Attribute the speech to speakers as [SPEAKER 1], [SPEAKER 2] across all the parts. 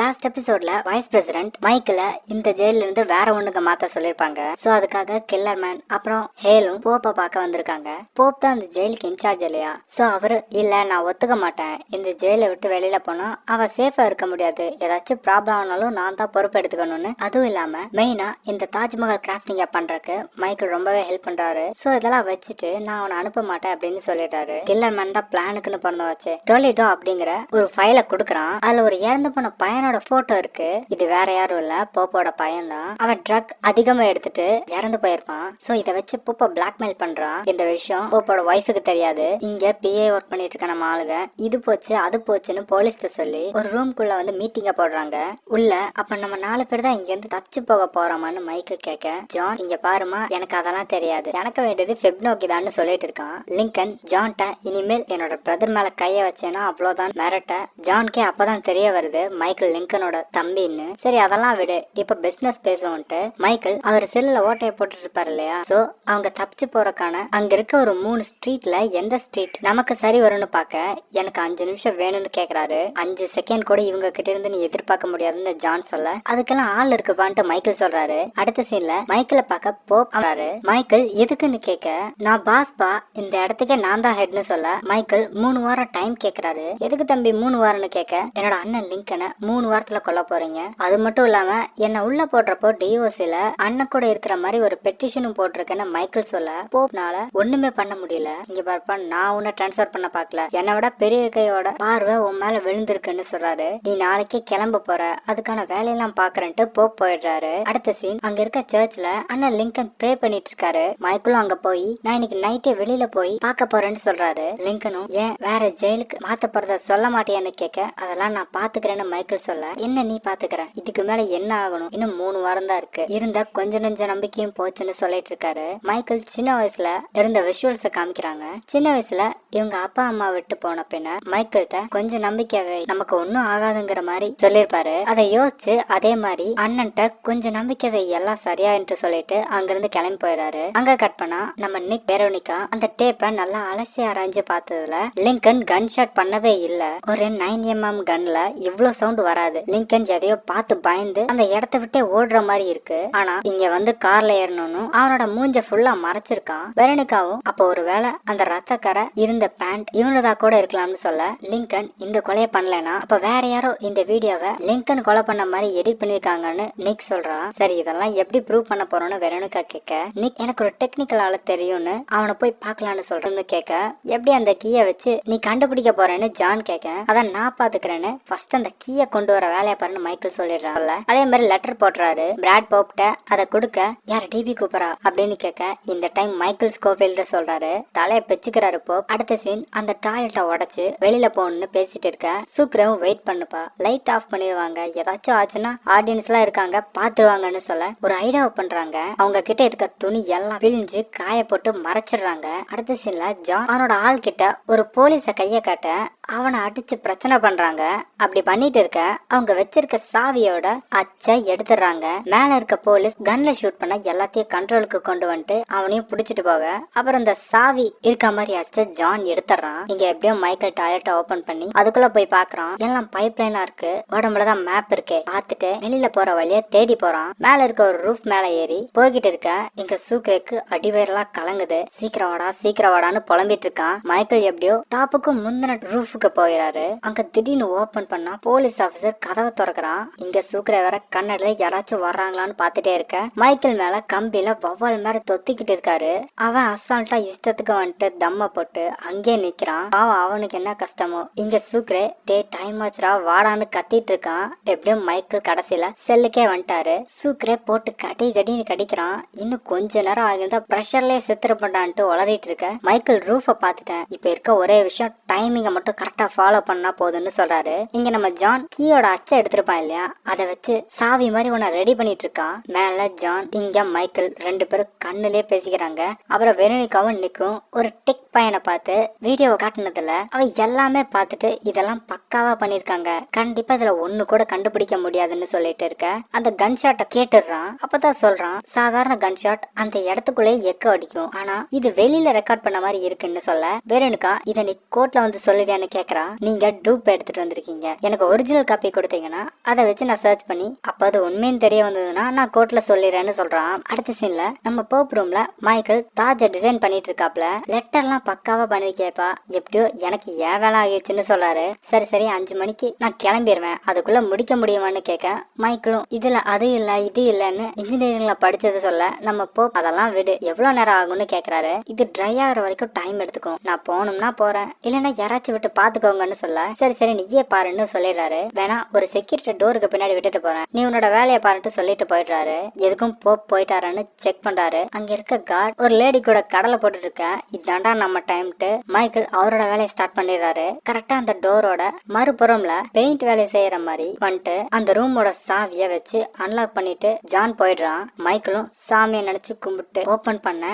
[SPEAKER 1] Last எபிசோட்ல vice president மைக்கிள இந்த ஜெயில இருந்து வேற ஒண்ணுக்கு மாத்த சொல்லிருப்பாங்க சோ அதுக்காக கில்லர் மேன் அப்புறம் ஹேலும் போப்பை பார்க்க வந்திருக்காங்க. போப் தான் அந்த ஜெயிலுக்கு இன்சார்ஜ் இல்லையா? சோ அவரு இல்ல நான் ஒத்துக்க மாட்டேன். இந்த ஜெயிலை விட்டு வெளியில போனா அவ சேஃபா இருக்க முடியாது. ஏதாச்சும் ப்ராப்ளம் ஆனாலும் நான் தான் பொறுப்பு எடுத்துக்கணும்னு. அதுவும் இல்லாம மெயினா இந்த தாஜ்மஹால் கிராஃப்டிங்க பண்றதுக்கு மைக்கிள் ரொம்பவே ஹெல்ப் பண்றாரு. சோ இதெல்லாம் வச்சுட்டு நான் அவனை அனுப்ப மாட்டேன் அப்படின்னு சொல்லிட்டாரு கில்லர் மேன் தான் பிளானுக்குன்னு பிறந்த வச்சு டொலிட்டோ அப்படிங்கிற ஒரு ஃபைலை கொடுக்குறான். அதுல ஒரு இறந்து போன பையனோட போட்டோ இருக்கு. இது வேற யாரும் இல்ல. போப்போட பையன் தான் அவன் ட்ரக் அதிகமா எடுத்துட்டு இறந்து போயிருப்பான் சோ இத வச்சு போப்போ பிளாக்மெயில் பண்றான். இந்த விஷயம் போப்போட ஒய்ஃபுக்கு தெரியாது. இங்க பிஏ ஒர்க் பண்ணிட்டு இருக்க நம்ம ஆளுங்க. இது போச்சு அது போச்சுன்னு போலீஸ்ட சொல்லி ஒரு ரூம்குள்ள வந்து மீட்டிங்க போடுறாங்க. உள்ள அப்ப நம்ம நாலு பேர் தான் இங்க இருந்து தப்பிச்சு போக போறோமான்னு மைக்கு கேட்க ஜான் இங்க பாருமா எனக்கு அதெல்லாம் தெரியாது. எனக்கு வேண்டியது ஃபெப் நோக்கிதான்னு சொல்லிட்டு இருக்கான். லிங்கன் ஜான்ட்ட இனிமேல் என்னோட பிரதர் மேல கைய வச்சேன்னா அவ்வளவுதான் மிரட்ட. ஜான்கே அப்பதான் தெரிய வருது. மைக்கேல் லிங்கனோட தம்பின்னு. சரி அதெல்லாம் விடு. இப்ப பிசினஸ் பேசுவோன்ட்டு. மைக்கேல் அவர் செல்லுல ஓட்டைய போட்டுட்டு இருப்பாரு இல்லையா? சோ அவங்க தப்பிச்சு போறக்கான அங்க இருக்க ஒரு மூணு ஸ்ட்ரீட்ல எந்த ஸ்ட்ரீட் நமக்கு சரி வரும்னு பார்க்க. எனக்கு அஞ்சு நிமிஷம் வேணும்னு கேக்குறாரு. அஞ்சு செகண்ட் கூட இவங்க கிட்ட இருந்து நீ எதிர்பார்க்க முடியாதுன்னு ஜான் சொல்ல. அதுக்கெல்லாம் ஆள் இருக்குப்பான்ட்டு மைக்கேல் சொல்றாரு. அடுத்த சீன்ல மைக்கேலை பார்க்க போறாரு மைக்கேல் எதுக்குன்னு கேட்க நான் பாஸ் பா இந்த இடத்துக்கே நான் தான் ஹெட்னு சொல்ல. மைக்கேல் மூணு வாரம் டைம் கேக்குறாரு. எதுக்கு தம்பி மூணு வாரம்னு கேட்க என்னோட அண்ணன் லிங்கனை மூணு வாரத்துல கொல்ல போறீங்க. அது மட்டும் இல்லாம என்ன உள்ள போடுறப்போ டிஓசில அண்ணன் கூட இருக்கிற மாதிரி ஒரு பெட்டிஷனும் போட்டிருக்கேன்னு மைக்கேல் சொல்ல. போப்னால ஒண்ணுமே பண்ண முடியல. இங்க பாருப்பா நான் உன்னை ட்ரான்ஸ்ஃபர் பண்ண பார்க்கல. என்னை விட பெரிய கையோட பார்வை உன் மேல விழுந்திருக்குன்னு சொல்றாரு. நீ நாளைக்கே கிளம்ப போற. அதுக்கான வேலையெல்லாம் பாக்குறேன்ட்டு போப் போயிடுறாரு. அடுத்த சீன் அங்க இருக்க சர்ச்ல அண்ணன் லிங்கன் ப்ரே பண்ணிட்டு இருக்காரு. மைக்கிளும் அங்க போய் நான் இன்னைக்கு நைட்டே வெளியில போய் பார்க்க போறேன்னு சொல்றாரு. லிங்கனும் ஏன் வேற ஜெயிலுக்கு மாத்த போறத சொல்ல மாட்டேன்னு கேட்க அதெல்லாம் நான் பாத்துக்கிறேன்னு மைக்கேல் சொல்ல என்ன நீ பாத்துக்கிற? இதுக்கு மேல என்ன ஆகணும்? இன்னும் மூணு வாரம் தான் இருக்கு. இருந்தா கொஞ்ச நெஞ்ச நம்பிக்கையும் போச்சுன்னு சொல்லிட்டு இருக்காரு. மைக்கேல் சின்ன வயசுல இருந்த விஷுவல்ஸ காமிக்கிறாங்க. சின்ன வயசுல இவங்க அப்பா அம்மா விட்டு போன பின்ன மைக்கேல்கிட்ட கொஞ்சம் நம்பிக்கையாவே நமக்கு ஒன்னும் ஆகாதுங்கிற மாதிரி சொல்லியிருப்பாரு. அதை யோசிச்சு அதே மாதிரி அண்ணன்ட்ட கொஞ்சம் நம்பிக்கையாவே எல்லாம் சரியா என்று சொல்லிட்டு அங்கிருந்து கிளம்பி போயிடுறாரு அங்க கட் பண்ணா நம்ம நிக் பேரோனிகா அந்த டேப்பை நல்லா அலசி அரைஞ்சு பார்த்ததுல லிங்கன் கன் ஷாட் பண்ணவே இல்ல. ஒரு நைன் எம்எம் கன்ல இவ்வளவு சவுண்ட் வராது. லிங்கன் எதையோ பார்த்து பயந்து அந்த இடத்த விட்டே ஓடுற மாதிரி இருக்கு. ஆனா இங்க வந்து கார்ல ஏறணும்னு அவனோட மூஞ்ச ஃபுல்லா மறைச்சிருக்கான். வெரணிக்காவும் அப்போ ஒருவேளை அந்த ரத்தக்கரை இருந்த பேண்ட் இவனதா கூட இருக்கலாம்னு சொல்ல லிங்கன் இந்த கொலையை பண்ணலனா அப்ப வேற யாரோ இந்த வீடியோவை லிங்கன் கொலை பண்ண மாதிரி எடிட் பண்ணிருக்காங்கன்னு நிக் சொல்றான். சரி இதெல்லாம் எப்படி ப்ரூவ் பண்ண போறோம்னு வெரோனிகா கேட்க நிக் எனக்கு ஒரு டெக்னிக்கல் ஆள தெரியும்னு அவனை போய் பார்க்கலான்னு சொல்றேன்னு கேட்க எப்படி அந்த கீயை வச்சு நீ கண்டுபிடிக்க போறேன்னு ஜான் கேட்க அதான் நான் பாத்துக்கிறேன்னு ஃபர்ஸ்ட் அந்த கீயை கொண்டு வர வேலையை பாருன்னு மைக்கேல் சொல்லிடுறாங்கல்ல அதே மாதிரி லெட்டர் போடுறாரு பிராட் போப்ட அதை கொடுக்க யார் டிபி கூப்பரா அப்படின்னு கேட்க இந்த டைம் மைக்கேல் ஸ்கோஃபீல்டு சொல்றாரு. தலையை பெச்சுக்கிறாரு போப் அடுத்த சீன் அந்த டாய்லெட்டை உடச்சு வெளியில போகணும்னு பேசிட்டு இருக்க. சூக்ரவும் வெயிட் பண்ணுப்பா. லைட் ஆஃப் பண்ணிடுவாங்க. ஏதாச்சும் ஆச்சுன்னா ஆடியன்ஸ் எல்லாம் இருக்காங்க பாத்துருவாங்கன்னு சொல்ல ஒரு ஐடியாவை பண்றாங்க. அவங்க கிட்ட இருக்க துணி எல்லாம் பிழிஞ்சு காய போட்டு மறைச்சிடுறாங்க. அடுத்த சீன்ல ஜான் அவனோட ஆள் கிட்ட ஒரு போலீஸ கைய காட்ட அவனை அடிச்சு பிரச்சனை பண்றாங்க. அப்படி பண்ணிட்டு இருக்க அவங்க வச்சிருக்க சாவியோட அச்சை எடுத்துடுறாங்க. மேல இருக்க போலீஸ் கன்ல ஷூட் பண்ண எல்லாத்தையும் கண்ட்ரோலுக்கு கொண்டு வந்துட்டு அவனையும் புடிச்சிட்டு போக. அப்புறம் இந்த சாவி இருக்க மாதிரி அச்சை ஜான் எடுத்துறான் இங்க எப்படியோ மைக்கேல் டாய்லெட்டை ஓபன் பண்ணி அதுக்குள்ள போய் பாக்குறான். எல்லாம் பைப் லைனா இருக்கு உடம்புலதான் மேப் இருக்கு. பார்த்துட்டு வெளியில போற வழிய தேடி போறான். மேல இருக்க ஒரு ரூஃப் மேல ஏறி போய்கிட்டு இருக்க இங்க சூக்கரேக்கு அடிவயரெல்லாம் கலங்குது. சீக்கிரம் வாடா சீக்கிரம் வாடான்னு புலம்பிட்டு இருக்கான். மைக்கேல் எப்படியோ டாப்புக்கு முந்தின ரூஃபுக்கு போயிடாரு அங்க திடீர்னு ஓபன் பண்ணா போலீஸ் ஆபீசர் கதவை திறக்கிறான். இங்க சூக்கரை வேற கண்ணடில யாராச்சும் வர்றாங்களான்னு பாத்துட்டே இருக்க. மைக்கேல் மேல கம்பியில வவ்வால் மேல தொத்திக்கிட்டு இருக்காரு. அவன் அசால்ட்டா இஷ்டத்துக்கு வந்துட்டு தம்ம போட்டு அங்கேயே நிற்கிறான் பாவம் அவனுக்கு என்ன கஷ்டமோ. இங்க சூக்ரே டே டைம் ஆச்சுடா வாடான்னு கத்திட்டு இருக்கான். எப்படியும் மைக்கேல் கடைசியில செல்லுக்கே வந்துட்டாரு. சூக்ரே போட்டு கடி கடின்னு கடிக்கிறான். இன்னும் கொஞ்ச நேரம் ஆகிருந்தா ப்ரெஷர்லயே செத்துருப்படான்ட்டு உளறிட்டு இருக்க. மைக்கேல் ரூஃப பாத்துட்டேன் இப்ப இருக்க ஒரே விஷயம் டைமிங்க மட்டும் கரெக்டா ஃபாலோ பண்ணா போதும்னு சொல்றாரு. இங்க நம்ம ஜான் கீயோட அச்சை எடுத்திருப்பான் இல்லையா? அதை வச்சு சாவி மாதிரி உன்னை ரெடி பண்ணிட்டு இருக்கான். மேல ஜான் இங்க மைக்கேல் ரெண்டு பேரும் கண்ணுலயே பேசிக்கிறாங்க. அப்புறம் வெரோனிகாவும் நிக்கும். ஒரு டெக் பையனை பார்த்து வீடியோவை காட்டுனதுல அவ எல்லாமே பார்த்துட்டு இதெல்லாம் பக்காவா பண்ணிருக்காங்க. கண்டிப்பா இதுல ஒண்ணு கூட கண்டுபிடிக்க முடியாதுன்னு சொல்லிட்டு இருக்க. அந்த கன் ஷாட்டை கேட்டுடுறான். அப்பதான் சொல்றான் சாதாரண கன் ஷாட் அந்த இடத்துக்குள்ளே எக்க அடிக்கும். ஆனா இது வெளியில ரெக்கார்ட் பண்ண மாதிரி இருக்குன்னு சொல்ல. வெரோனிகா இதை நீ கோர்ட்ல வந்து சொல்லுவியான்னு கேக்குறா நீங்க டூப் எடுத்துட்டு வந்திருக்கீங்க. எனக்கு ஒரிஜினல் காப்பி கொடுத்தீங்கன்னா அதை வச்சு நான் சர்ச் பண்ணி அப்ப அது உண்மைன்னு தெரிய வந்ததுன்னா நான் கோர்ட்ல சொல்லிடுறேன்னு சொல்றான். அடுத்த சீன்ல நம்ம போப் ரூம்ல மைக்கேல் தாஜா டிசைன் பண்ணிட்டு இருக்காப்ல. லெட்டர்லாம் பக்காவா பண்ணி கேட்பா எப்படியோ எனக்கு ஏன் வேலை ஆகிடுச்சுன்னு சொல்லாரு. சரி சரி அஞ்சு மணிக்கு நான் கிளம்பிடுவேன் அதுக்குள்ள முடிக்க முடியுமான்னு கேட்க மைக்கிளும் இதுல அது இல்ல இது இல்லன்னு இன்ஜினியரிங்ல படிச்சது சொல்ல நம்ம போ அதெல்லாம் விடு. எவ்வளவு நேரம் ஆகும்னு கேக்குறாரு. இது ட்ரை ஆகிற வரைக்கும் டைம் எடுத்துக்கும் நான் போகணும்னா போறேன். இல்லைன்னா யாராச்சும் விட்டு பாத்துக்கோங்கன்னு சொல்ல. சரி சரி நீயே பாருன்னு சொல்லிடுறாரு. வேணா ஒரு செக்யூரிட்டி டோருக்கு பின்னாடி விட்டுட்டு போறேன். நீ உன்னோட வேலையை பாருன்ட்டு சொல்லிட்டு போயிடுறாரு. எதுக்கும் போ போயிட்டாரான்னு செக் பண்றாரு. அங்க இருக்க கார்டு ஒரு லேடி கூட கடலை போட்டுட்டு இருக்க இதாண்டா நம்ம டைம்ட்டு மைக்கேல் அவரோட வேலையை ஸ்டார்ட் பண்ணிடுறாரு. கரெக்டா அந்த டோரோட மறுபுறம்ல பெயிண்ட் வேலையை செய்யற மாதிரி வந்துட்டு அந்த ரூமோட சாவிய வச்சு அன்லாக் பண்ணிட்டு ஜான் போயிடுறான். மைக்கேலும் சாமியை நினைச்சு கும்பிட்டு ஓபன் பண்ண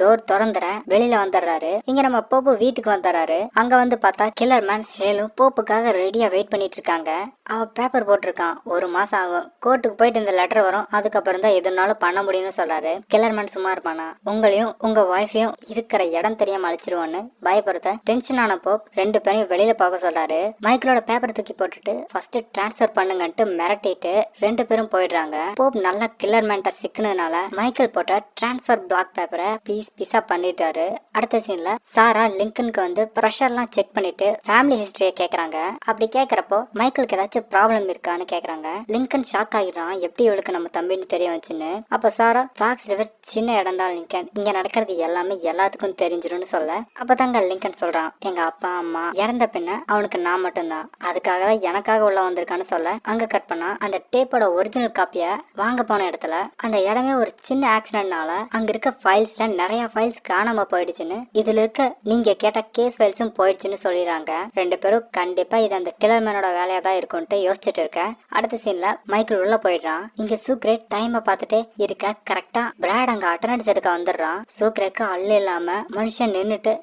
[SPEAKER 1] டோர் திறந்துற வெளியில வந்துடுறாரு. இங்க நம்ம போப்பு வீட்டுக்கு வந்துடுறாரு. அங்க வந்து பார்த்தா கில்லர் மேன் ஹேலு போப்புக்காக ரெடியா வெயிட் பண்ணிட்டு இருக்காங்க அவ பேப்பர் போட்டிருக்கான். ஒரு மாசம் ஆகும். கோர்ட்டுக்கு போயிட்டு இந்த லெட்டர் வரும். அதுக்கப்புறம் தான் எதுனாலும் பண்ண முடியும்னு சொல்றாரு. கில்லர் மேன் சும்மா இருப்பானா? உங்களையும் உங்க ஒய்ஃபையும் இருக்கிற இடம் தெரியாம அழிச்சிருவோன்னு பயப்படுத்த டென்ஷன் ஆன போப் ரெண்டு பேரையும் வெளியில போக சொல்றாரு. மைக்கிளோட பேப்பர் தூக்கி போட்டுட்டு ஃபர்ஸ்ட் டிரான்ஸ்ஃபர் பண்ணுங்கன்ட்டு மிரட்டிட்டு ரெண்டு பேரும் போயிடுறாங்க. போப் நல்லா கில்லர் மேன்ட்ட சிக்கினதுனால மைக்கேல் போட்ட டிரான்ஸ்ஃபர் பிளாக் பேப்பரை பீஸ் பீஸா பண்ணிட்டாரு. அடுத்த சீன்ல சாரா லிங்கனுக்கு வந்து ப்ரெஷர்லாம் செக் பண்ணிட்டு ஃபேமிலி ஹிஸ்டரியை கேக்குறாங்க. அப்படி கேக்குறப்போ மைக்கேலுக்கு ஏதாச்சும் ப்ராப்ளம் இருக்கான்னு கேக்குறாங்க. லிங்கன் ஷாக் ஆகிடுறான் எப்படி இவளுக்கு நம்ம தம்பின்னு தெரிய வச்சுன்னு. அப்ப சாரா ஃபாக்ஸ் ரிவர் சின்ன இடம் தான் லிங்கன். இங்க நடக்கிறது எல்லாமே எல்லாத்துக்கும் தெரிஞ்சிடும்னு சொல்ல அப்பதாங்க லிங்கன் சொல்றான். எங்க அப்பா அம்மா இறந்த பின்ன அவனுக்கு நான் மட்டும்தான். அதுக்காக தான் எனக்காக உள்ள வந்திருக்கான்னு சொல்ல அங்க கட் பண்ணா அந்த டேப்போட ஒரிஜினல் காப்பிய வாங்க போன இடத்துல அந்த இடமே ஒரு சின்ன ஆக்சிடென்ட்னால அங்க இருக்க ஃபைல்ஸ்ல நிறைய ஃபைல்ஸ் காணாம போயிடுச்சுன்னு இதுல இருக்க நீங்க கேட்ட கேஸ் ஃபைல்ஸும் போயிடுச்சுன்னு சொல்லிடுறாங்க. ரெண்டு பேரும் கண்டிப்பா இது அந்த கிளர்மேனோட வேலையா தான் இருக்கும்ட்டு யோசிச்சுட்டு இருக்கேன். அடுத்த சீன்ல மைக்கேல் உள்ள போயிடுறான். இங்க சூக்ரேட் டைமை பார்த்துட்டே இருக்க கரெக்டா பிராட் அங்க அட்டனன்ஸ் எடுக்க வந்துடுறான். சூக்ரேக்கு அள்ளு இல்லாம மனுஷன் நின்னுட்டு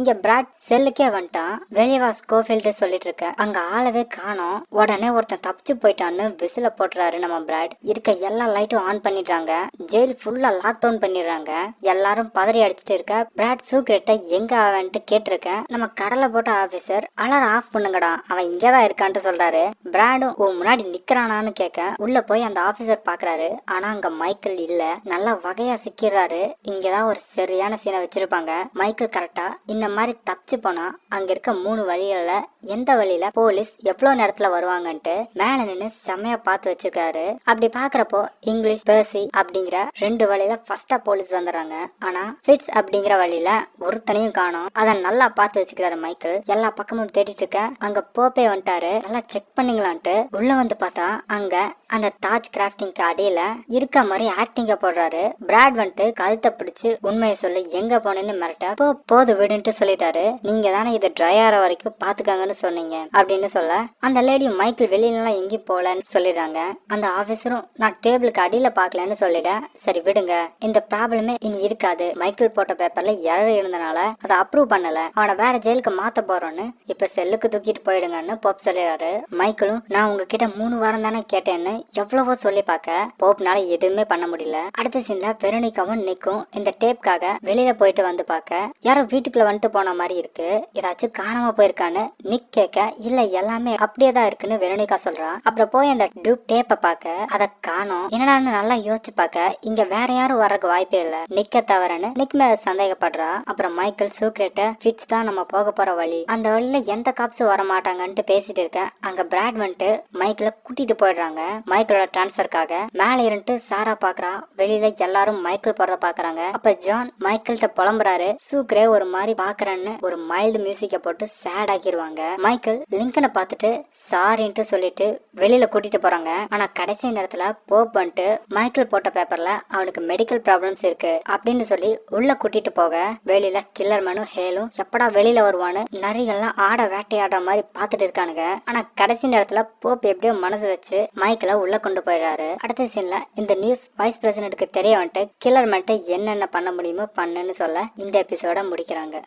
[SPEAKER 1] இங்க பிராட் செல்லுக்கே வந்துட்டான். வெளியே வா ஸ்கோஃபீல்டு சொல்லிட்டு இருக்க. அங்க ஆளவே காணோம். உடனே ஒருத்தன் தப்பிச்சு போயிட்டான்னு விசில போட்டுறாரு நம்ம பிராட். இருக்க எல்லா லைட்டும் ஆன் பண்ணிடுறாங்க. ஜெயில் ஃபுல்லா லாக் டவுன் பண்ணிடுறாங்க. எல்லாரும் பதறி அடிச்சுட்டு இருக்க. பிராட் சூக்ரேட்டை எங்க அவன்ட்டு? கேட்டிருக்கேன். நம்ம கடலை போட்ட ஆபீசர் அலாரம் ஆஃப் பண்ணுங்கடா. அவன் இங்கதான் இருக்கான்ட்டு சொல்றாரு. பிராடும் உன் முன்னாடி நிக்கிறானான்னு கேட்க உள்ள போய் அந்த ஆபீசர் பாக்குறாரு. ஆனா அங்க மைக்கேல் இல்ல. நல்லா வகையா சிக்கிறாரு. இங்கதான் ஒரு சரியான சீனை வச்சிருப்பாங்க. மைக்கேல் கரெக்டா இந்த மாதிரி தப்பிச்சு போனா அங்க இருக்க மூணு வழிகள்ல எந்த வழியில போலீஸ் எவ்வளவு நேரத்துல வருவாங்கன்ட்டு மேல நின்று செம்மையா பார்த்து வச்சிருக்காரு. அப்படி பாக்குறப்போ இங்கிலீஷ் பேர்சி அப்படிங்கிற ரெண்டு வழியில ஃபர்ஸ்டா போலீஸ் வந்துடுறாங்க. ஆனா ஃபிட்ஸ் அப்படிங்கிற வழியில ஒருத்தனையும் காணும். அதை நல்லா பார்த்து வச்சுக்கிறாரு மைக்கேல். எல்லா பக்கமும் தேடிட்டு இருக்கேன் அங்க போப்பே வந்துட்டாரு. நல்லா செக் பண்ணிங்களான்ட்டு உள்ள வந்து பார்த்தா அங்க அந்த தாஜ் கிராஃப்டிங்க்கு அடியில இருக்க மாதிரி ஆக்டிங்க போடுறாரு. பிராட் வந்துட்டு கழுத்தை பிடிச்சு உண்மையை சொல்லி எங்க போனேன்னு மிரட்ட போ போது விடுன்ட்டு சொல்லிட்டாரு. நீங்க தானே இதை ட்ரை ஆகிற வரைக்கும் பாத்துக்காங்கன்னு சொன்னீங்க அப்படின்னு சொல்ல அந்த லேடி மைக்கேல் வெளியிலலாம் எங்கேயும் போகலன்னு சொல்லிடுறாங்க. அந்த ஆஃபீஸரும் நான் டேபிளுக்கு அடியில பார்க்கலன்னு சொல்லிட சரி விடுங்க. இந்த ப்ராப்ளமே இனி இருக்காது. மைக்கேல் போட்ட பேப்பர்ல எரர் இருந்தனால அதை அப்ரூவ் பண்ணல. அவனை வேற ஜெயிலுக்கு மாத்த போறோம்னு இப்ப செல்லுக்கு தூக்கிட்டு போயிடுங்கன்னு போப் சொல்லிடுறாரு. மைக்கேலும் நான் உங்ககிட்ட மூணு வாரம் தானே கேட்டேன்னு எவ்வளவோ சொல்லி பார்க்க போப்னால எதுவுமே பண்ண முடியல. அடுத்த சீன்ல வெரோனிகாவும் நிக்கும். இந்த டேப்காக வெளியில போயிட்டு வந்து பார்க்க யாரோ வீட்டுக்குள்ள வந்துட்டு போன மாதிரி இருக்கு. ஏதாச்சும் காணாம போயிருக்கான்னு நிக் கேட்க இல்ல எல்லாமே அப்படியே தான் இருக்குன்னு வெரோனிகா சொல்றா. அப்புறம் போய் அந்த டூப் டேப்பை பார்க்க அதை காணோம். என்னடான்னு நல்லா யோசிச்சு பார்க்க இங்க வேற யாரும் வர்றதுக்கு வாய்ப்பே இல்ல. நிக்க தவறன்னு நிக் மேல சந்தேகப்படுறா. அப்புறம் மைக்கேல் சூக்ரேட்ட ஃபிட்ஸ் தான் நம்ம போக போற வழி. அந்த வழியில எந்த காப்ஸும் வர மாட்டாங்கன்ட்டு பேசிட்டு இருக்கேன் அங்க பிராட் வந்துட்டு மைக்கில கூட்டிட்டு போயிடுறாங்க. மைக்கேலோட டிரான்ஸ்ஃபருக்காக. மேல இருந்துட்டு சாரா பாக்குறா வெளியில எல்லாரும் மைக்கேல் போறத பாக்குறாங்க அப்ப ஜான் மைக்கேல்கிட்ட புலம்புறாரு. சூக்ரே ஒரு மாதிரி பாக்குறேன்னு ஒரு மைல்டு மியூசிக்கை போட்டு சேட் ஆக்கிடுவாங்க மைக்கேல் லிங்கனை பார்த்துட்டு சாரின்ட்டு சொல்லிட்டு வெளியில கூட்டிட்டு போறாங்க. ஆனா கடைசி நேரத்துல போப் வந்துட்டு மைக்கேல் போட்ட பேப்பர்ல அவனுக்கு மெடிக்கல் ப்ராப்ளம்ஸ் இருக்கு. அப்படின்னு சொல்லி உள்ள கூட்டிட்டு போக வெளியில கில்லர் மனு ஹேலும் எப்படா வெளியில வருவான்னு நரிகள்லாம் ஆட வேட்டையாடுற மாதிரி பார்த்துட்டு இருக்கானுங்க. ஆனா கடைசி நேரத்துல போப் எப்படியோ மனசு வச்சு மைக்கேல உள்ள கொண்டு போயிடுறாரு. அடுத்த சீன்ல இந்த நியூஸ் வைஸ் பிரசிடென்ட்டுக்கு தெரிய வந்துட்டு கில்லர் மட்டும் என்னென்ன பண்ண முடியுமோ பண்ணுன்னு சொல்ல இந்த எபிசோட முடிக்கிறாங்க.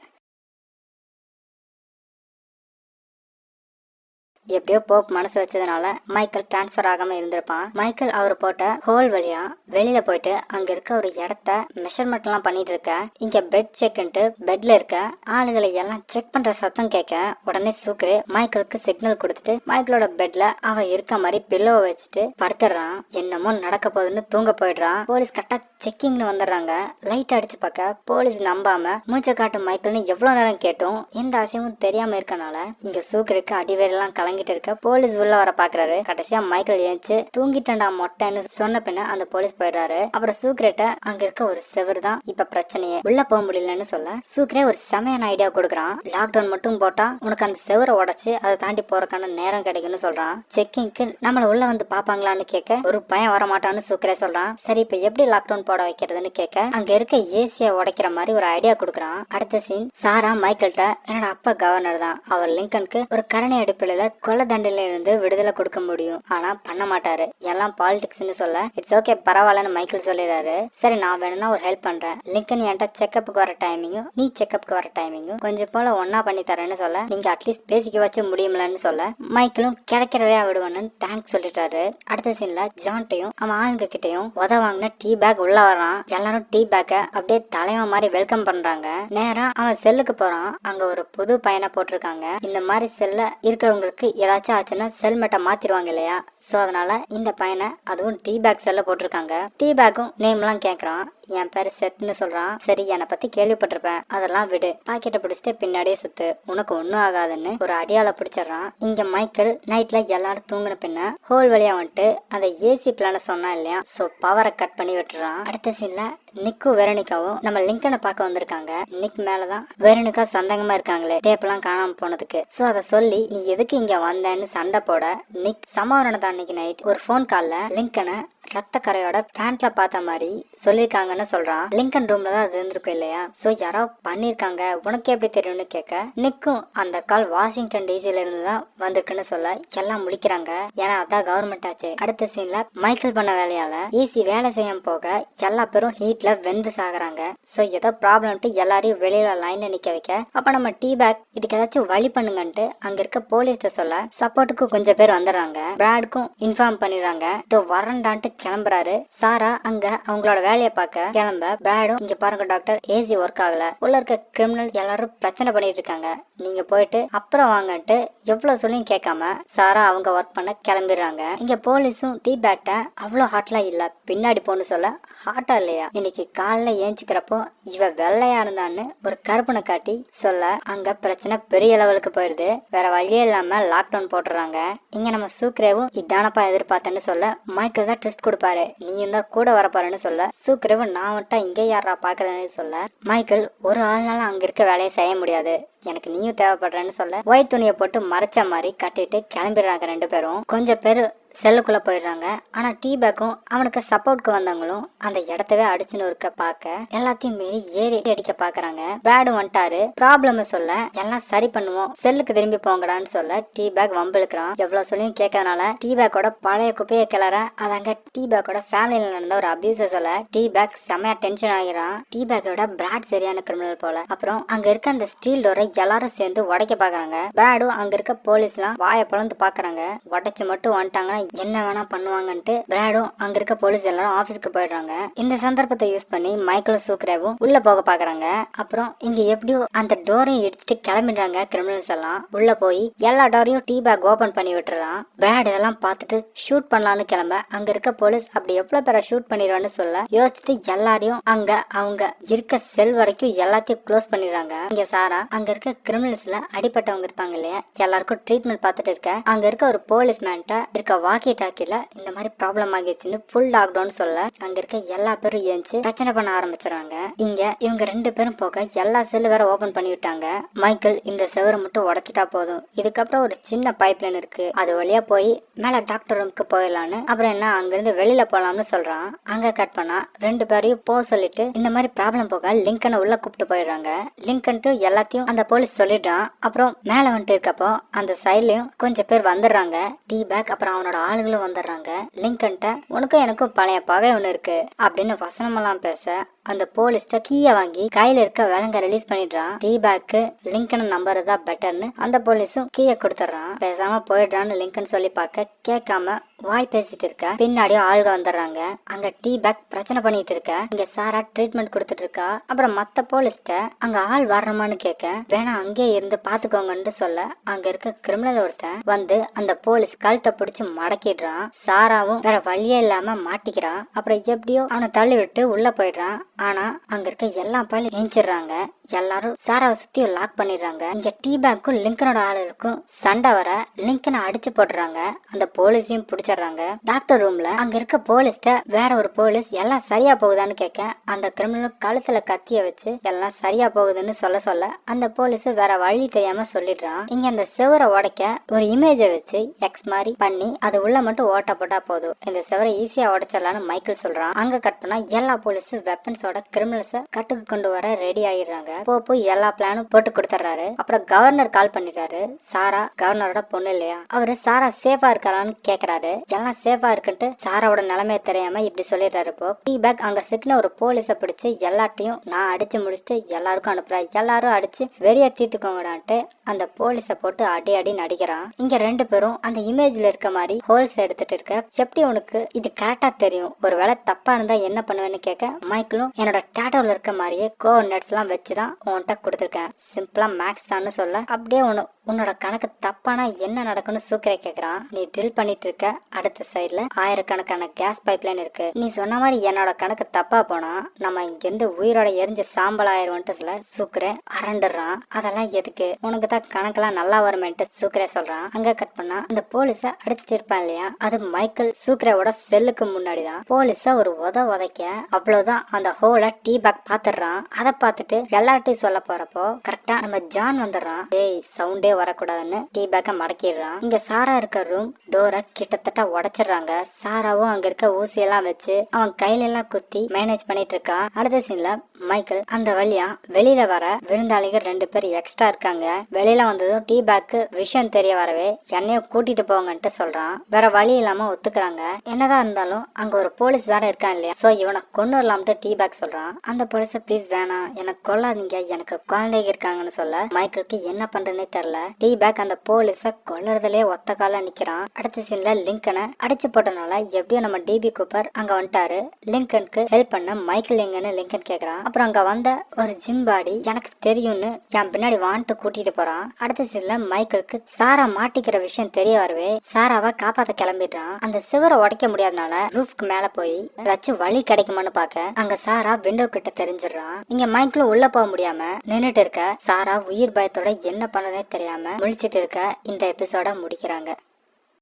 [SPEAKER 1] எப்படியோ போப் மனசு வச்சதுனால மைக்கேல் டிரான்ஸ்ஃபர் ஆகாம இருந்திருப்பான். மைக்கேல் அவர் போட்ட ஹோல் வழியா வெளியில போயிட்டு அங்க இருக்க ஒரு இடத்த மெஷர்மெண்ட் எல்லாம் பண்ணிட்டு இருக்க. இங்க பெட் செக்ன்ட்டு பெட்ல இருக்க. ஆளுகளை எல்லாம் செக் பண்ற சத்தம் கேட்க உடனே சூக்கரு மைக்கேலுக்கு சிக்னல் கொடுத்துட்டு மைக்கேலோட பெட்ல அவன் இருக்க மாதிரி பில்லோவை வச்சுட்டு படுத்துடுறான் என்னமோ நடக்க போகுதுன்னு தூங்க போயிடுறான். போலீஸ் கரெக்டா செக்கிங்னு வந்துடுறாங்க. லைட் அடிச்சு பார்க்க போலீஸ் நம்பாம மூச்சை காட்டும் மைக்கேல்னு எவ்வளவு நேரம் கேட்டும். எந்த அசையமும் தெரியாம இருக்கனால இங்க சூக்கருக்கு அடிவேரெல்லாம் கலங்கிட்டு இருக்க. போலீஸ் உள்ள வர பாக்குறாரு. கடைசியா மைக்கேல் ஏஞ்சி தூங்கிட்டேன்டா மொட்டைன்னு சொன்ன பின்ன அந்த போலீஸ் போயிடுறாரு. அப்புறம் சூக்ரேட்ட அங்க இருக்க ஒரு செவர் தான் இப்ப பிரச்சனையே. உள்ள போக முடியலன்னு சொல்ல. சூக்ரே ஒரு செமையான ஐடியா கொடுக்குறான். லாக்டவுன் மட்டும் போட்டா உனக்கு அந்த செவரை உடச்சு அதை தாண்டி போறக்கான நேரம் கிடைக்கும்னு சொல்றான். செக்கிங்க்கு நம்மள உள்ள வந்து பாப்பாங்களான்னு கேட்க ஒரு பயம் வர மாட்டான்னு சூக்ரே சொல்றான். சரி இப்ப எப்படி லாக்டவுன் போட வைக்கிறதுன்னு கேட்க அங்க இருக்க ஏசிய உடைக்கிற மாதிரி ஒரு ஐடியா கொடுக்குறான். அடுத்த சீன் சாரா மைக்கேல்ட்ட என்னோட அப்பா கவர்னர் தான். அவர் லிங்கனுக்கு ஒரு கருணை அடிப்படையில கொலை தண்டனையில இருந்து விடுதலை கொடுக்க முடியும். ஆனா பண்ண மாட்டாரு. எல்லாம் பாலிடிக்ஸ்னு சொல்ல இட்ஸ் ஓகே பரவாயில்லன்னு மைக்கேல் சொல்லிடுறாரு. சரி நான் வேணும்னா ஒரு ஹெல்ப் பண்றேன். லிங்கன் என்கிட்ட செக்கப்புக்கு வர டைமிங்கும் நீ செக்கப்புக்கு வர டைமிங்கும் கொஞ்சம் போல ஒன்னா பண்ணி தரேன்னு சொல்ல நீங்க அட்லீஸ்ட் பேசிக்க வச்சு முடியுமில்லன்னு சொல்ல மைக்கேலும் கிடைக்கிறதே விடுவேன்னு தேங்க்ஸ் சொல்லிட்டாரு. அடுத்த சீன்ல ஜான்ட்டையும் அவன் ஆளுங்க கிட்டையும் உத வாங்கின டீ பேக் உள்ள வரான் எல்லாரும் டீ பேக்க அப்படியே தலைவன் மாதிரி வெல்கம் பண்றாங்க. நேரா அவன் செல்லுக்கு போறான். அங்க ஒரு புது பையனை போட்டிருக்காங்க. இந்த மாதிரி செல்ல இருக்கிறவங்களுக்கு ஏதாச்சும் ஆச்சுன்னா செல் மெட்டை மாத்திருவாங்க இல்லையா? ஸோ அதனால இந்த பையனை அதுவும் டீ பேக் செல்ல போட்டிருக்காங்க. டீ பேக்கும் நேம்லாம் கேட்குறான். என் பேரு செத்னு சொல்றான். சரி என்னை பத்தி கேள்விப்பட்டிருப்பேன். அதெல்லாம் விடு. பாக்கெட்டை பிடிச்சிட்டு பின்னாடியே சுத்து. உனக்கு ஒண்ணும் ஆகாதுன்னு ஒரு அடியால பிடிச்சிடுறான். இங்க மைக்கேல் நைட்ல எல்லாரும் தூங்கின பின்ன ஹோல் வழியா வந்துட்டு அந்த ஏசி பிளான சொன்னா இல்லையா? சோ பவரை கட் பண்ணி விட்டுறான். அடுத்த சீன்ல நிக்கு வெரனிகாவும் நம்ம லிங்கனை பார்க்க வந்திருக்காங்க. நிக் மேலதான் வெரனிகா சந்தங்கமா இருக்காங்களே. டேப்லாம் காணாம போனதுக்கு. சோ அதை சொல்லி நீ எதுக்கு இங்க வந்தேன்னு சண்டை போட? நிக் சமாவரணத்தை அன்னைக்கு நைட் ஒரு ஃபோன் கால்ல லிங்கனை ரத்த கரையோட பேண்ட்ல பார்த்த மாதிரி சொல்லியிருக்காங்கன்னு சொல்றான். லிங்கன் ரூம்ல தான் அது இருந்திருக்கும் இல்லையா? சோ யாரோ பண்ணிருக்காங்க உனக்கு எப்படி தெரியும்னு கேட்க நிக்கும் அந்த கால் வாஷிங்டன் டிசில இருந்து தான் வந்திருக்குன்னு சொல்ல எல்லாம் முழிக்கிறாங்க ஏன்னா அதான் கவர்மெண்ட் ஆச்சு. அடுத்த சீன்ல மைக்கேல் பண்ண வேலையால ஈஸி வேலை செய்யாம போக எல்லா பேரும் ஹீட்ல வெந்து சாகுறாங்க. சோ ஏதோ ப்ராப்ளம்ட்டு எல்லாரையும் வெளியில லைன்ல நிக்க வைக்க அப்ப நம்ம டீ பேக் இதுக்கு ஏதாச்சும் வழி பண்ணுங்கன்ட்டு அங்க இருக்க போலீஸ்ட சொல்ல சப்போர்ட்டுக்கு கொஞ்சம் பேர் வந்துடுறாங்க. பிராடுக்கும் இன்ஃபார்ம் பண்ணிடுறாங்க. இதோ வரண்டான்ட்டு கிளம்புறாரு. சாரா அங்க அவங்களோட வேலையை பார்க்க கிளம்ப. பிராடும் இங்க பாருங்க டாக்டர் ஏசி ஒர்க் ஆகல. உள்ள இருக்க கிரிமினல் எல்லாரும் பிரச்சனை பண்ணிட்டு இருக்காங்க. நீங்க போயிட்டு அப்புறம் வாங்கன்ட்டு எவ்வளவு சொல்லியும் கேட்காம சாரா அவங்க ஒர்க் பண்ண கிளம்பிடுறாங்க. இங்க போலீஸும் டீ பேட்ட அவ்வளோ ஹாட்லாம் இல்ல. பின்னாடி போன்னு சொல்ல ஹாட்டா இல்லையா? இன்னைக்கு காலைல ஏஞ்சிக்கிறப்போ இவ வெள்ளையா இருந்தான்னு ஒரு கருப்பனை காட்டி சொல்ல அங்க பிரச்சனை பெரிய லெவலுக்கு போயிடுது வேற வழியே இல்லாம லாக்டவுன் போட்டுறாங்க. இங்க நம்ம சூக்ரேவும் இதானப்பா எதிர்பார்த்தேன்னு சொல்ல மைக்கேல் தான் டெஸ்ட் கொடுப்பாரு. நீயும் தான் கூட வரப்பாருன்னு சொல்ல. சூக்ரேவு நான் மட்டும் இங்கே யாரா பாக்குறேன்னு சொல்ல. மைக்கேல் ஒரு ஆள்னால அங்க இருக்க வேலையை செய்ய முடியாது. எனக்கு நீயும் தேவைப்படுறேன்னு சொல்ல. ஒயிட் துணியை போட்டு மறைச்ச மாதிரி கட்டிட்டு கிளம்பிடுறாங்க ரெண்டு பேரும். கொஞ்சம் பேர் செல்லுக்குள்ளே போயிடுறாங்க. ஆனால் டீ பேக்கும் அவனுக்கு சப்போர்ட்க்கு வந்தவங்களும் அந்த இடத்தவே அடிச்சுன்னு இருக்க பார்க்க எல்லாத்தையும் மீறி ஏறி அடிக்க பார்க்குறாங்க. பிராடு வந்துட்டாரு. ப்ராப்ளம் சொல்ல எல்லாம் சரி பண்ணுவோம். செல்லுக்கு திரும்பி போங்கடான்னு சொல்ல டீ பேக் வம்பிழுக்கிறான். எவ்வளோ சொல்லியும் கேட்கறதுனால டீ பேக்கோட பழைய குப்பையை கிளற அதாங்க டீ பேக்கோட ஃபேமிலியில் நடந்த ஒரு அபியூஸ் சொல்ல டீ பேக் செமையா டென்ஷன் ஆகிறான் டீ பேக்கோட பிராட் சரியான கிரிமினல் போல. அப்புறம் அங்கே இருக்க அந்த ஸ்டீல் டோரை எல்லாரும் சேர்ந்து உடைக்க பார்க்குறாங்க. பிராடும் அங்கே இருக்க போலீஸ்லாம் வாயை பிளந்து பார்க்குறாங்க. உடைச்சு மட்டும் வந்துட்டாங்கன்னா என்ன வேணா பண்ணுவாங்கன்ட்டு பிராடும் அங்க இருக்க போலீஸ் எல்லாரும் ஆபீஸ்க்கு போயிடுறாங்க. இந்த சந்தர்ப்பத்தை யூஸ் பண்ணி மைக்கேல் சூக்ரேவும் உள்ள போக பாக்குறாங்க. அப்புறம் இங்க எப்படியோ அந்த டோரையும் இடிச்சுட்டு கிளம்பிடுறாங்க கிரிமினல்ஸ் எல்லாம். உள்ள போய் எல்லா டோரையும் டீ பேக் ஓபன் பண்ணி விட்டுறான். பிராட் இதெல்லாம் பார்த்துட்டு ஷூட் பண்ணலாம்னு கிளம்ப அங்க இருக்க போலீஸ் அப்படி எவ்வளவு பேரை ஷூட் பண்ணிடுவான்னு சொல்ல யோசிச்சுட்டு எல்லாரையும் அங்க அவங்க இருக்க செல் வரைக்கும் எல்லாத்தையும் க்ளோஸ் பண்ணிடுறாங்க. இங்க சாரா அங்க இருக்க கிரிமினல்ஸ்ல அடிப்பட்டவங்க இருப்பாங்க இல்லையா? எல்லாருக்கும் ட்ரீட்மெண்ட் பார்த்துட்டு இருக்க. அங்க இருக்க ஒரு போலீஸ் மேன்ட்ட இருக்க வாக்கி டாக்கில இந்த மாதிரி ப்ராப்ளம் ஆகிடுச்சுன்னு ஃபுல் லாக்டவுன் சொல்ல அங்க இருக்க எல்லா பேரும் ஏஞ்சி பிரச்சனை பண்ண ஆரம்பிச்சிடுறாங்க. இங்க இவங்க ரெண்டு பேரும் போக எல்லா செல்லு வேற ஓபன் பண்ணி விட்டாங்க. மைக்கேல் இந்த செவரை மட்டும் உடைச்சிட்டா போதும். இதுக்கப்புறம் ஒரு சின்ன பைப் லைன் இருக்கு. அது வழியா போய் மேல டாக்டர் ரூமுக்கு போயிடலான்னு அப்புறம் என்ன அங்கிருந்து வெளியில போலாம்னு சொல்றான். அங்க கட் பண்ணா ரெண்டு பேரையும் போக சொல்லிட்டு இந்த மாதிரி ப்ராப்ளம் போக லிங்கனை உள்ள கூப்பிட்டு போயிடுறாங்க. லிங்கன்ட்டு எல்லாத்தையும் அந்த போலீஸ் சொல்லிடுறான். அப்புறம் மேல வந்துட்டு இருக்கப்போ அந்த சைட்லயும் கொஞ்சம் பேர் வந்துடுறாங்க. டீ பேக் அப்புறம் அவனோட ஆளுங்களும் வந்துடுறாங்க. லிங்கன்ட்ட உனக்கும் எனக்கும் பழைய பகை ஒன்று இருக்கு அப்படின்னு வசனமெல்லாம் பேச அந்த போலீஸ்ட கீய வாங்கி கையில இருக்க விலங்க ரிலீஸ் பண்ணிடுறான். டீ பேக்கு லிங்கன் நம்பர் தான் பெட்டர்னு அந்த போலீஸும் கீய கொடுத்துட்றான். பேசாம போயிடுறான்னு லிங்கன் சொல்லி பார்க்க கேட்காம வாய் பேசிட்டு இருக்க. பின்னாடியே ஆளுக வந்துடுறாங்க. அங்க டீ பேக் பிரச்சனை பண்ணிட்டு இருக்க. இங்க சாரா ட்ரீட்மெண்ட் கொடுத்துட்டு இருக்கா. அப்புறம் மத்த போலீஸ்ட அங்க ஆள் வரணுமான்னு கேட்க வேணா அங்கே இருந்து பாத்துக்கோங்கன்னு சொல்ல அங்க இருக்க கிரிமினல் ஒருத்தன் வந்து அந்த போலீஸ் கழுத்தை பிடிச்சு மடக்கிடுறான். சாராவும் வேற வழியே இல்லாம மாட்டிக்கிறான். அப்புறம் எப்படியோ அவனை தள்ளி விட்டு உள்ள போயிடுறான். ஆனா அங்க இருக்க எல்லா பயிலும் ஏஞ்சிடுறாங்க. எல்லாரும் சாராவை சுற்றி லாக் பண்ணிடுறாங்க. இங்க டீ பேக்கும் லிங்கனோட ஆளுகளுக்கும் சண்டை வர லிங்கனை அடிச்சு போட்டுறாங்க. அந்த போலீஸையும் பிடிச்சிடுறாங்க. டாக்டர் ரூம்ல அங்க இருக்க போலீஸ்ட வேற ஒரு போலீஸ் எல்லாம் சரியா போகுதான்னு கேட்க அந்த கிரிமினல் கழுத்துல கத்திய வச்சு எல்லாம் சரியா போகுதுன்னு சொல்ல சொல்ல அந்த போலீஸு வேற வழி தெரியாம சொல்லிடுறான். இங்க அந்த சிவரை உடைக்க ஒரு இமேஜை வச்சு எக்ஸ் மாதிரி பண்ணி அது உள்ள மட்டும் ஓட்ட போட்டால் போதும். இந்த செவரை ஈஸியா உடைச்சிடலாம்னு மைக்கேல் சொல்றான். அங்க கட் பண்ணா எல்லா போலீஸும் வெப்பன்ஸ் வெப்பன்ஸோட கிரிமினல்ஸை கட்டுக்கு கொண்டு வர ரெடி ஆயிடுறாங்க. போ போய் எல்லா பிளானும் போட்டு கொடுத்துட்றாரு. அப்புறம் கவர்னர் கால் பண்ணிடுறாரு சாரா கவர்னரோட பொண்ணு இல்லையா? அவரு சாரா சேஃபா இருக்காரான்னு கேக்குறாரு. எல்லாம் சேஃபா இருக்குன்ட்டு சாராவோட நிலைமைய தெரியாம இப்படி சொல்லிடுறாரு இப்போ டீ பேக் அங்க சிக்கின ஒரு போலீஸை பிடிச்சி எல்லாத்தையும் நான் அடிச்சு முடிச்சுட்டு எல்லாருக்கும் அனுப்புறா. எல்லாரும் அடிச்சு வெறிய தீர்த்துக்கோங்கடான்ட்டு அந்த போலீஸை போட்டு அடி அடி நடிக்கிறான். இங்க ரெண்டு பேரும் அந்த இமேஜ்ல இருக்க மாதிரி ஹோல்ஸ் எடுத்துட்டு இருக்க. எப்படி உனக்கு இது கரெக்டா தெரியும்? ஒருவேளை தப்பா இருந்தா என்ன பண்ணுவேன்னு கேட்க மைக்கிளும் என்னோட டேட்டோல இருக்க மாதிரியே கோ நட்ஸ்லாம் எல்லாம் வச்சுதான் உன்கிட்ட கொடுத்துருக்கேன். சிம்பிளா மேக்ஸ் தான் சொல்ல. அப்படியே ஒன்று உன்னோட கணக்கு தப்பானா என்ன நடக்கும்னு சூக்கரை கேட்குறான் நீ ட்ரில் பண்ணிட்டு இருக்க அடுத்த சைடில் ஆயிரக்கணக்கான கேஸ் பைப்லைன் இருக்கு. நீ சொன்ன மாதிரி என்னோட கணக்கு தப்பா போனா நம்ம இங்கேருந்து உயிரோட எரிஞ்ச சாம்பல் ஆயிருவோன்ட்டு சில சூக்கரே அரண்டுறான். அதெல்லாம் எதுக்கு? உனக்கு தான் கணக்கெல்லாம் நல்லா வருமேன்ட்டு சூக்கரை சொல்றான். அங்க கட் பண்ணா அந்த போலீஸ அடிச்சிட்டு இருப்பான் இல்லையா? அது மைக்கேல் சூக்கரையோட செல்லுக்கு முன்னாடி தான் போலீஸ ஒரு உத உதைக்க அவ்வளவுதான். அந்த ஹோலை டீ பேக் பாத்துடுறான். அதை பார்த்துட்டு எல்லார்ட்டையும் சொல்ல போறப்போ கரெக்டா நம்ம ஜான் வந்துடுறான். டேய் சவுண்டே வரக்கூடாதுன்னு டீ பேக்கை மடக்கிடுறான். இங்க சாரா இருக்க ரூம் டோரை கிட்டத்தட்ட உடைச்சிடுறாங்க. சாராவும் அங்க இருக்க ஊசியெல்லாம் வச்சு அவன் கையில எல்லாம் குத்தி மேனேஜ் பண்ணிட்டு இருக்கான். அடுத்த சீன்ல மைக்கேல் அந்த வழியா வெளியில வர விருந்தாளிகள் ரெண்டு பேர் எக்ஸ்ட்ரா இருக்காங்க. வெளியில வந்ததும் டீ பேக்கு விஷயம் தெரிய வரவே என்னையும் கூட்டிட்டு போங்கன்ட்டு சொல்றான். வேற வழி இல்லாம ஒத்துக்கிறாங்க. என்னதான் இருந்தாலும் அங்க ஒரு போலீஸ் வேற இருக்கான் இல்லையா? சோ இவனை கொண்டு வரலாம்ட்டு டீ பேக் சொல்றான். அந்த போலீஸ ப்ளீஸ் வேணாம். எனக்கு கொல்லாதீங்க. எனக்கு குழந்தைங்க இருக்காங்கன்னு சொல்ல மைக்கேலுக்கு என்ன பண்றேன்னே தெரியல. டீ பேக் அந்த போலீஸ கொல்லுறதுலயே ஒத்த கால நிக்கிறான். அடுத்த சீன்ல லிங்கனை அடிச்சு போட்டனால எப்படியும் நம்ம டிபி கூப்பர் அங்க வந்துட்டாரு. லிங்கனுக்கு ஹெல்ப் பண்ண மைக்கேல் எங்கன்னு லிங்கன் கேக்குறான். அப்புறம் அங்க வந்த ஒரு ஜிம் பாடி எனக்கு தெரியும்னு என் பின்னாடி வான்ட்டு கூட்டிட்டு போறான். அடுத்த சீன்ல மைக்கேலுக்கு சாரா மாட்டிக்கிற விஷயம் தெரிய வரவே சாராவை காப்பாத்த கிளம்பிடுறான். அந்த சிவரை உடைக்க முடியாதனால ரூஃப்க்கு மேல போய் ஏதாச்சும் வழி கிடைக்குமான்னு பார்க்க அங்க சாரா விண்டோ கிட்ட தெரிஞ்சிடுறான். இங்க மைக்கிள் உள்ள போக முடியாம நின்னுட்டு இருக்க சாரா உயிர் பயத்தோட என்ன பண்ணனே தெரியாம முழிச்சிட்டு இருக்க இந்த எபிசோட முடிக்கிறாங்க.